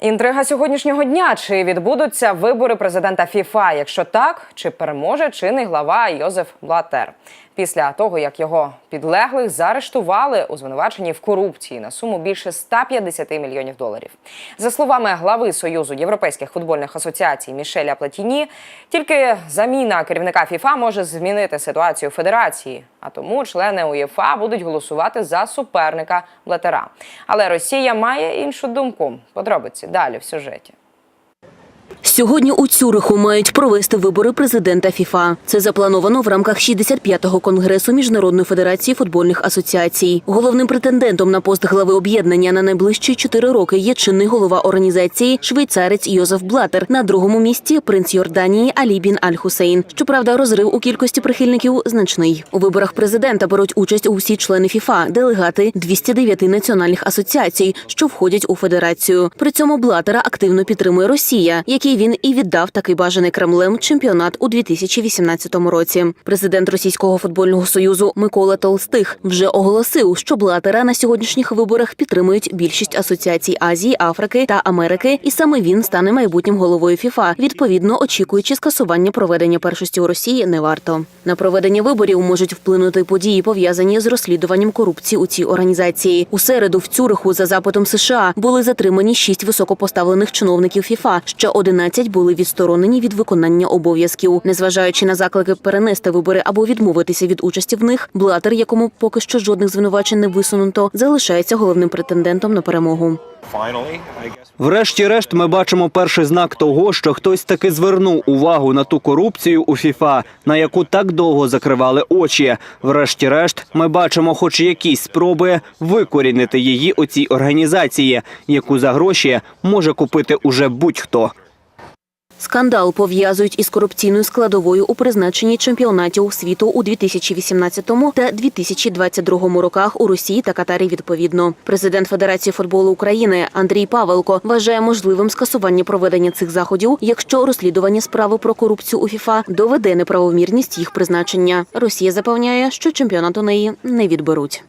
Інтрига сьогоднішнього дня. Чи відбудуться вибори президента ФІФА? Якщо так, чи переможе чинний глава Йозеф Блатер? Після того, як його підлеглих заарештували у звинуваченні в корупції на суму більше 150 мільйонів доларів. За словами глави Союзу європейських футбольних асоціацій Мішеля Платіні, тільки заміна керівника ФІФА може змінити ситуацію федерації. А тому члени УЄФА будуть голосувати за суперника Блатера. Але Росія має іншу думку. Подробиці далі в сюжеті. Сьогодні у Цюриху мають провести вибори президента ФІФА. Це заплановано в рамках 65-го конгресу Міжнародної федерації футбольних асоціацій. Головним претендентом на пост глави об'єднання на найближчі чотири роки є чинний голова організації швейцарець Йозеф Блатер. На другому місці принц Йорданії Алі Бін Аль Хусейн. Щоправда, розрив у кількості прихильників значний. У виборах президента беруть участь усі члени ФІФА, делегати 209 національних асоціацій, що входять у федерацію. При цьому Блатера активно підтримує Росія, який він і віддав такий бажаний Кремлем чемпіонат у 2018 році. Президент Російського футбольного союзу Микола Толстих вже оголосив, що Блатера на сьогоднішніх виборах підтримують більшість асоціацій Азії, Африки та Америки, і саме він стане майбутнім головою ФІФА. Відповідно, очікуючи скасування проведення першості у Росії, не варто. На проведення виборів можуть вплинути події, пов'язані з розслідуванням корупції у цій організації. У середу в Цюриху за запитом США були затримані шість високопоставлених чиновників ФІФА. Ще 11 були відсторонені від виконання обов'язків. Незважаючи на заклики перенести вибори або відмовитися від участі в них, Блатер, якому поки що жодних звинувачень не висунуто, залишається головним претендентом на перемогу. Врешті-решт, ми бачимо перший знак того, що хтось таки звернув увагу на ту корупцію у ФІФА, на яку так довго закривали очі. Врешті-решт, ми бачимо, хоч якісь спроби викорінити її у цій організації, яку за гроші може купити уже будь-хто. Скандал пов'язують із корупційною складовою у призначенні чемпіонатів світу у 2018 та 2022 роках у Росії та Катарі. Відповідно, президент Федерації футболу України Андрій Павелко вважає можливим скасування проведення цих заходів, якщо розслідування справи про корупцію у ФІФА доведе неправомірність їх призначення. Росія запевняє, що чемпіонат у неї не відберуть.